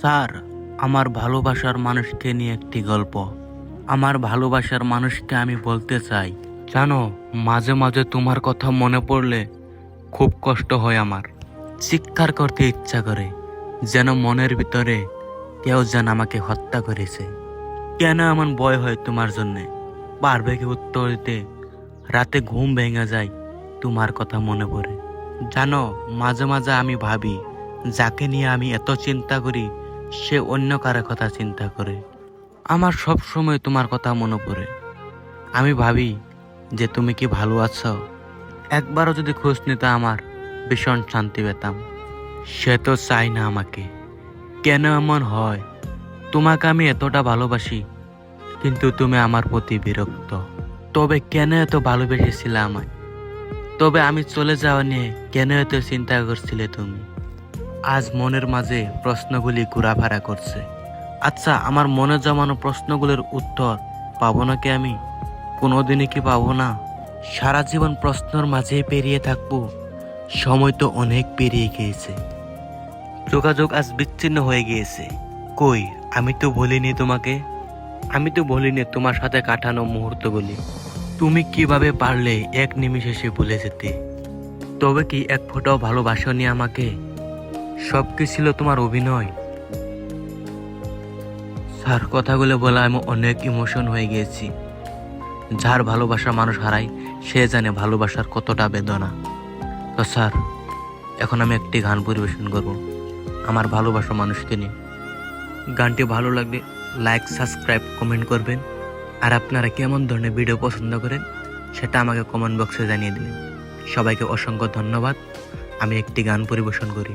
Sir, আমার ভালোবাসার মানুষকে নিয়ে একটি গল্প। আমার ভালোবাসার মানুষকে আমি বলতে চাই। জানো, মাঝে মাঝে তোমার কথা মনে পড়লে খুব কষ্ট হয় আমার। চিৎকার করতে ইচ্ছা করে। যেন মনের ভিতরে কেউ যেন আমাকে হত্যা করেছে। কেন এমন ভয় হয় তোমার জন্যে? পারবে কি উত্তর দিতে? রাতে ঘুম ভেঙে যায়, তোমার কথা মনে পড়ে। জানো, মাঝে মাঝে আমি ভাবি, যাকে নিয়ে আমি এত চিন্তা করি, সে অন্য কারও কথা চিন্তা করে। আমার সব সময় তোমার কথা মনে পড়ে। আমি ভাবি যে তুমি কি ভালো আছো? একবারও যদি খোঁজ নিতে আমার ভীষণ শান্তি পেতাম। সে তো চাই না আমাকে। কেন এমন হয়? তোমাকে আমি এতটা ভালোবাসি, কিন্তু তুমি আমার প্রতি বিরক্ত। তবে কেন এত ভালোবেসেছিলে আমায়? তবে আমি চলে যাওয়া নিয়ে কেন এত চিন্তা করছিলে তুমি? আজ মনের মাঝে প্রশ্নগুলি ঘোরাফেরা করছে। আচ্ছা আমার মনে জমানো প্রশ্নগুলোর উত্তর পাবো না কি আমি? কোনোদিনই কি পাবো না? সারা জীবন প্রশ্নর মাঝেই পেরিয়ে থাকব। সময় তো অনেক পেরিয়ে গিয়েছে। যোগাযোগ আজ বিচ্ছিন্ন হয়ে গিয়েছে। কই, আমি তো বলিনি তোমাকে। আমি তো বলিনি তোমার সাথে কাটানো মুহূর্তগুলি। তুমি কীভাবে পারলে এক নিমিষে সে ভুলে যেতে? তবে কি এক ফোঁটাও ভালোবাসনি আমাকে? সব কি ছিল তোমার অভিনয়? স্যার, কথাগুলো বলে আমি অনেক ইমোশন হয়ে গিয়েছি। যার ভালোবাসা মানুষ হারায়, সে জানে ভালোবাসার কতটা বেদনা। তো স্যার, এখন আমি একটি গান পরিবেশন করব। আমার ভালোবাসা মানুষকে নিয়ে। গানটি ভালো লাগলে লাইক সাবস্ক্রাইব কমেন্ট করবেন। আর আপনারা কেমন ধরনের ভিডিও পছন্দ করেন, সেটা আমাকে কমেন্ট বক্সে জানিয়ে দিবেন। সবাইকে অসংখ্য ধন্যবাদ। আমি একটি গান পরিবেশন করি।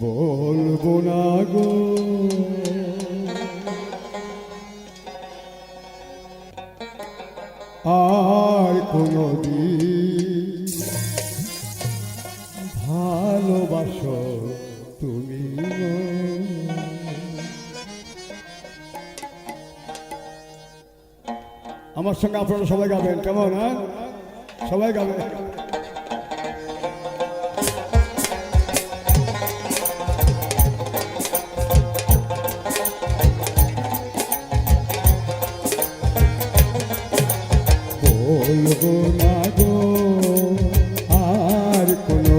বলব না গো কোনো ভালোবাসো তুমি আমার সঙ্গে আপনারা সবাই গাবেন। কেমন হ্যাঁ? সবাই গাবেন। বলব না গো আর কোনো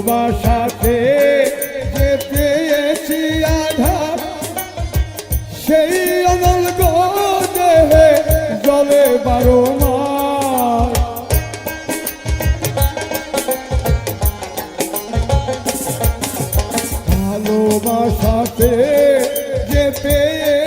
ভালোবাসাতে যে পেয়েছি সেই অনল দেহে জলে বারো ভালোবাসাতে যে পেয়ে